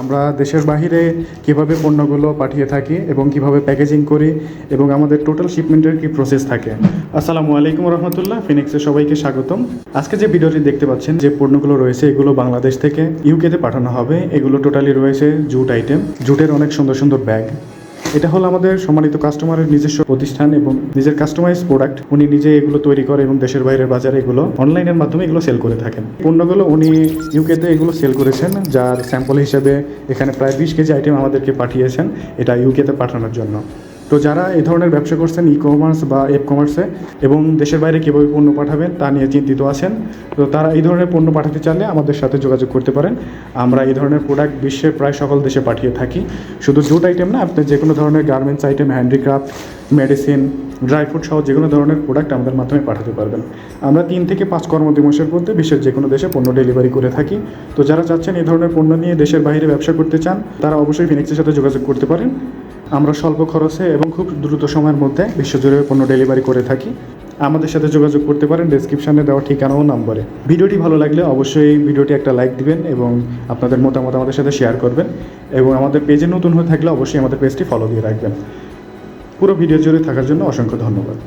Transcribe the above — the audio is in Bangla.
আমরা দেশের বাহিরে কীভাবে পণ্যগুলো পাঠিয়ে থাকি এবং কীভাবে প্যাকেজিং করি এবং আমাদের টোটাল শিপমেন্টের কি প্রসেস থাকে। আসসালামু আলাইকুম রহমতুল্লাহ, ফিনিক্সে সবাইকে স্বাগতম। আজকে যে ভিডিওটি দেখতে পাচ্ছেন, যে পণ্যগুলো রয়েছে, এগুলো বাংলাদেশ থেকে ইউকেতে পাঠানো হবে। এগুলো টোটালি রয়েছে জুট আইটেম জুটের অনেক সুন্দর সুন্দর ব্যাগ এটা হলো আমাদের সম্মানিত কাস্টমারের নিজস্ব প্রতিষ্ঠান এবং নিজের কাস্টমাইজ প্রোডাক্ট উনি নিজে এগুলো তৈরি করে এবং দেশের বাইরের বাজারে এগুলো অনলাইনের মাধ্যমে এগুলো সেল করে থাকেন। পণ্যগুলো উনি ইউকেতে এগুলো সেল করেছেন, যার স্যাম্পল হিসেবে এখানে প্রায় বিশ কেজি আইটেম আমাদেরকে পাঠিয়েছেন, এটা ইউকেতে পাঠানোর জন্য। তো যারা এই ধরনের ব্যবসা করছেন ই কমার্স বা এফ কমার্সে এবং দেশের বাইরে কীভাবে পণ্য পাঠাবেন তা নিয়ে চিন্তিত আছেন, তো তারা এই ধরনের পণ্য পাঠাতে চাইলে আমাদের সাথে যোগাযোগ করতে পারেন। আমরা এই ধরনের প্রোডাক্ট বিশ্বের প্রায় সকল দেশে পাঠিয়ে থাকি। শুধু জুট আইটেম না, আপনি যে কোনো ধরনের garments item handicraft medicine dry fruit সহ যে কোনো ধরনের প্রোডাক্ট আমাদের মাধ্যমে পাঠাতে পারবেন। আমরা তিন থেকে পাঁচ কর্মদিবসের মধ্যে বিশ্বের যে কোনো দেশে পণ্য ডেলিভারি করে থাকি। তো যারা চাচ্ছেন এই ধরনের পণ্য নিয়ে দেশের বাইরে ব্যবসা করতে চান, তারা অবশ্যই ফিনিক্সের সাথে যোগাযোগ করতে পারেন। আমরা স্বল্প খরচে এবং খুব দ্রুত সময়ের মধ্যে বিশ্বজুড়ে পণ্য ডেলিভারি করে থাকি। আমাদের সাথে যোগাযোগ করতে পারেন ডিসক্রিপশানে দেওয়া ঠিকানা ও নম্বরে। ভিডিওটি ভালো লাগলে অবশ্যই ভিডিওটি একটা লাইক দিবেন এবং আপনাদের মতামত আমাদের সাথে শেয়ার করবেন এবং আমাদের পেজে নতুন হয়ে থাকলে অবশ্যই আমাদের পেজটি ফলো দিয়ে রাখবেন। পুরো ভিডিও জুড়ে থাকার জন্য অসংখ্য ধন্যবাদ।